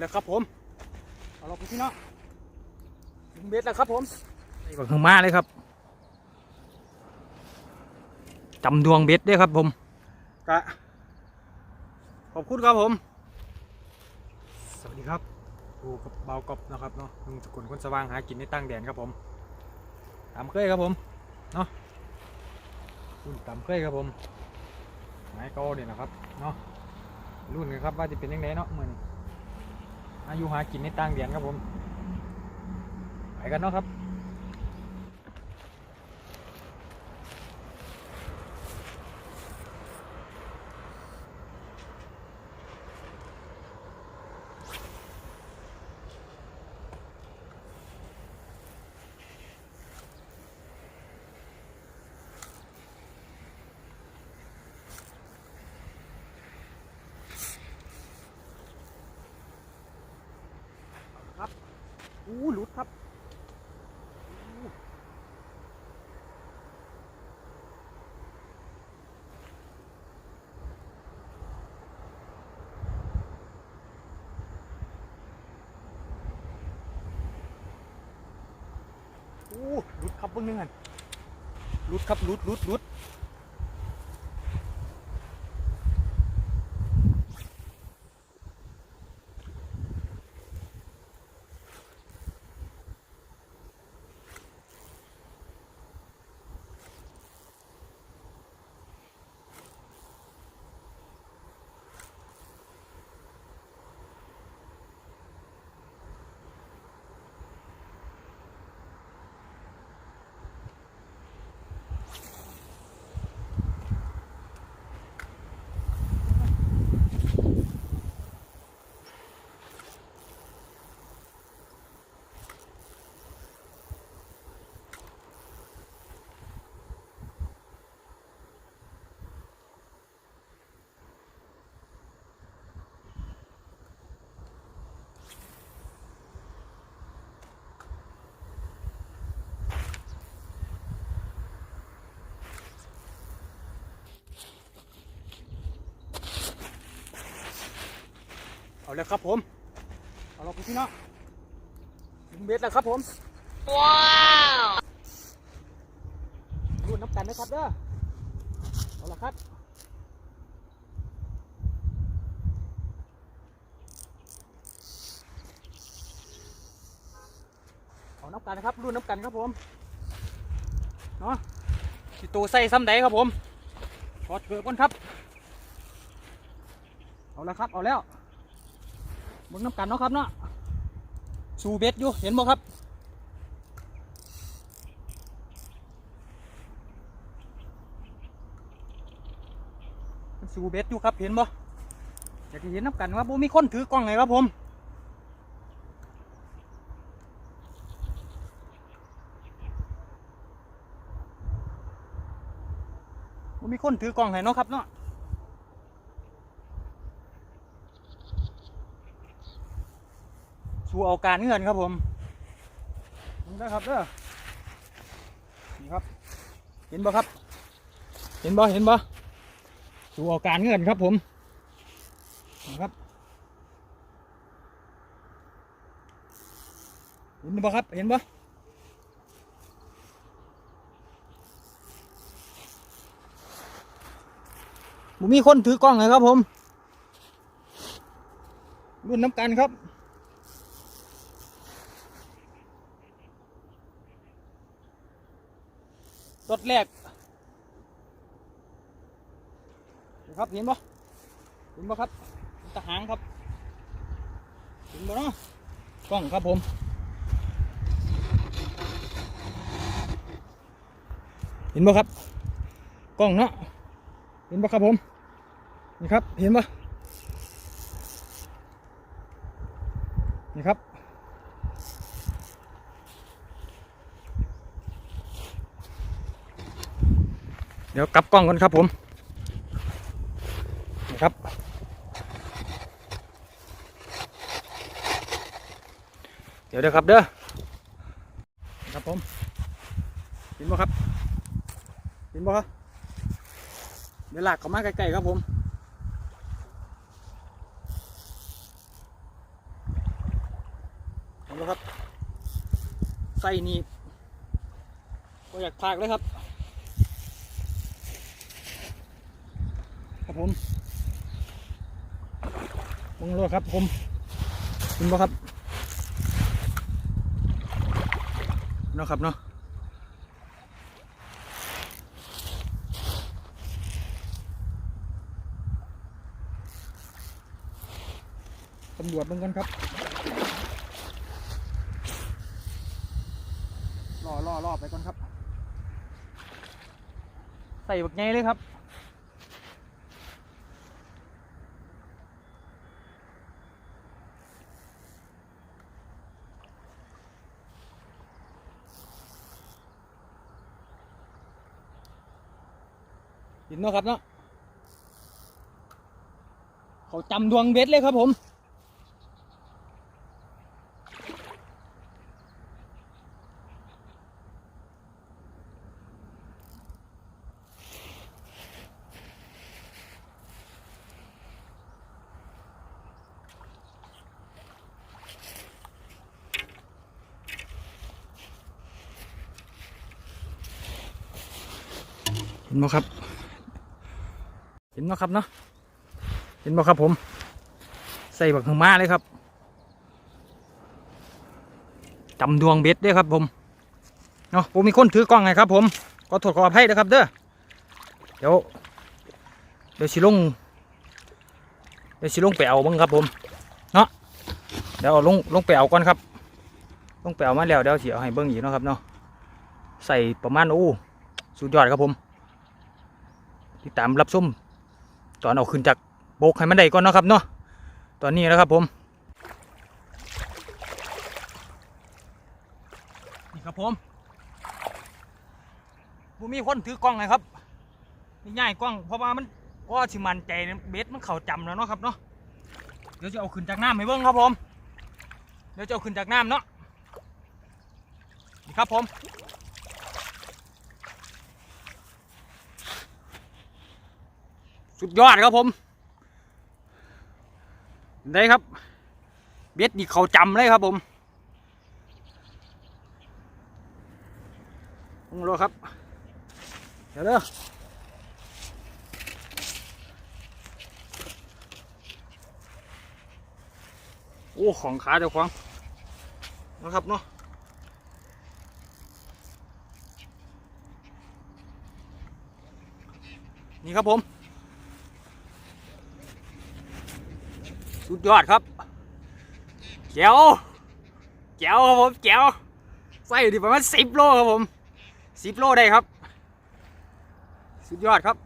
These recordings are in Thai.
แล้วครับผมเอาเราไปที่เนาะถึงเบ็ดแล้วครับผมไอ้บักหึงมาเลยครับจำดวงเบ็ดด้วยครับผมกะขอบคุณครับผม สวัสดีครับดูกับเบากบนะครับเนาะลุงสกุลคนสว่างหากินในตั้งแดนครับผมตามเคยครับผมเนาะรุ่นตามเคยครับผมไม้เก่าเนี่ยนะครับเนาะรุ่นกันครับว่าจะเป็นยังไงเนาะเหมือน อายุหากินในต่างเดนครับผม ไปกันเนาะครับ อู้หลุดครับอู้หลุดครับเบิ่งหนึงหันหลุดครับหลุดหลุดหลุด เอาแล้วครับผม เอาเราไปที่เนาะถึงเบ็ดแล้วครับผม ว้าวรุ่นน้ำกันนะครับเด้อ เอาละครับเอาน้ำกันนะครับรุ่นน้ำกันครับผม เนาะสิตัวใส่ซ้ำใดครับผมถอดเกือบก่อนครับ เอาละครับ เอาแล้ว เบิ่งน้ำกันเนาะครับเนาะสูเบ็ดอยู่เห็นบ่ครับสูเบ็ดอยู่ครับเห็นบ่อยากจะเห็นน้ำกันว่าบ่มีคนถือกล้องไงครับผมบ่มีคนถือกล้องให้เนาะครับเนาะ สู่เอาการเงินครับผมนี่นะครับเด้อนี่ครับ เห็นบ่ครับ เห็นบ่เห็นบ่ดูอาการเงินครับผมนะครับเห็นบ่ครับเห็นบ่บุมีคนถือกล้องเลยครับผมรุ่นน้ำกันครับ รถแรกครับเห็นบ่เห็นบ่ครับตะหางครับเห็นบ่เนาะกล้องครับผมเห็นบ่ครับกล้องเนาะเห็นบ่ครับผมนี่ครับเห็นบ่นี่ เดี๋ยวกลับกล้องก่อนครับผมนะครับ เดี๋ยวเด้อครับเด้อครับผมเห็นบ่ครับเห็นบ่ครับเดี๋ยวลากเข้ามาใกล้ๆครับผมดูครับไส้นี่ก็อยากพากเลยครับ ครับ ผมมองเลยครับผมเห็นบ่ครับเนาะครับเนาะตำรวจเหมือนกันครับรอรอรอไปก่อนครับ ใส่บักไงเลยครับ ห็นเนาะครับเนาะเขาจำดวงเบ็ดเลยครับผมเห็นไหมครับ ห็นไหมครับเนาะเห็นไหมครับผม ใส่บักหึงมาเลยครับจำดวงเบ็ดด้วยครับผมเนาะผมมีคนถือกล้องไงครับ ผมขอโทษขออภัยนะครับ เด้อเดี๋ยวเดี๋ยวสิลงเดี๋ยวสิลงไปเอาบ้างครับผมเนาะเดี๋ยวเอาลงลงไปเอาก่อนครับ ลงไปเอามาแล้วเดี๋ยวสิเอาให้เบิ้งอีกนะครับเนาะใส่ประมาณโอ้สุดยอดครับผม ติดตามรับชม ตอนเอาขึ้นจากโบกให้มันได้ก่อนเนาะครับเนาะตอนนี้นะครับผมนี่ครับผมผมมีคนถือกล้องไงครับนี่ง่ายกล้องเพราะว่ามันก็สิมันใจเบสมันเข่าจำแล้วเนาะครับเนาะเดี๋ยวจะเอาขึ้นจากน้ำให้เบิ้งครับผมเดี๋ยวจะเอาขึ้นจากน้ำเนาะนี่ครับผม สุดยอดครับผม ได้ครับ เบ็ดนี่เขาจำเลยครับผมลงรถครับ เดี๋ยวเด้อโอ้ ของขาเดี๋ยวควงนะครับเนาะนี่ครับผม สุดยอดครับแจ๋วแจ๋วครับผมแจ๋วไส้ดิประมาณสิบโลครับผมสิบโลได้ครับ สุดยอดครับ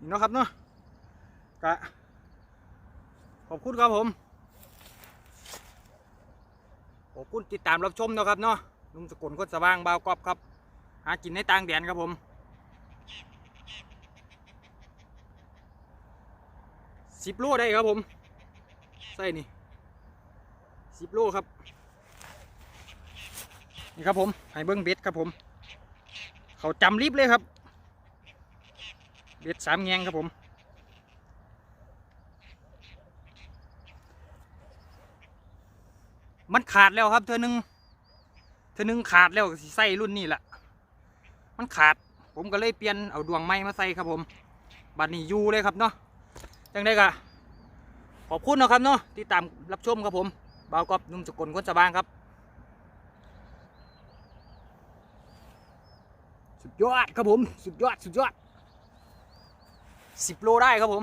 นี่เนาะครับเนาะกะขอบคุณครับผมขอบคุณติดตามรับชมนะครับเนาะลุงสกุลคนสว่างบาวกอบครับ หากินในต่างแดนครับผม สิบโลได้ครับผมใส่นี่สิบโลครับนี่ครับผมให้เบิ้งเบ็ดครับผม เขาจำริบเลยครับ เบ็ดสามแงงครับผมมันขาดแล้วครับเธอหนึ่งเธอหนึ่งขาดแล้วก็สิใส่รุ่นนี้แหละมันขาด ผมก็เลยเปลี่ยนเอาดวงไม้มาใส่ครับผม บัดนี้ยูเลยครับเนาะ จังได้กะขอบคุณนะครับเนาะที่ตามรับชมครับผมบาวกอบนุ่มสกุลคนสบางครับ สุดยอดครับผม สุดยอดสุดยอดสิบโลได้ครับผม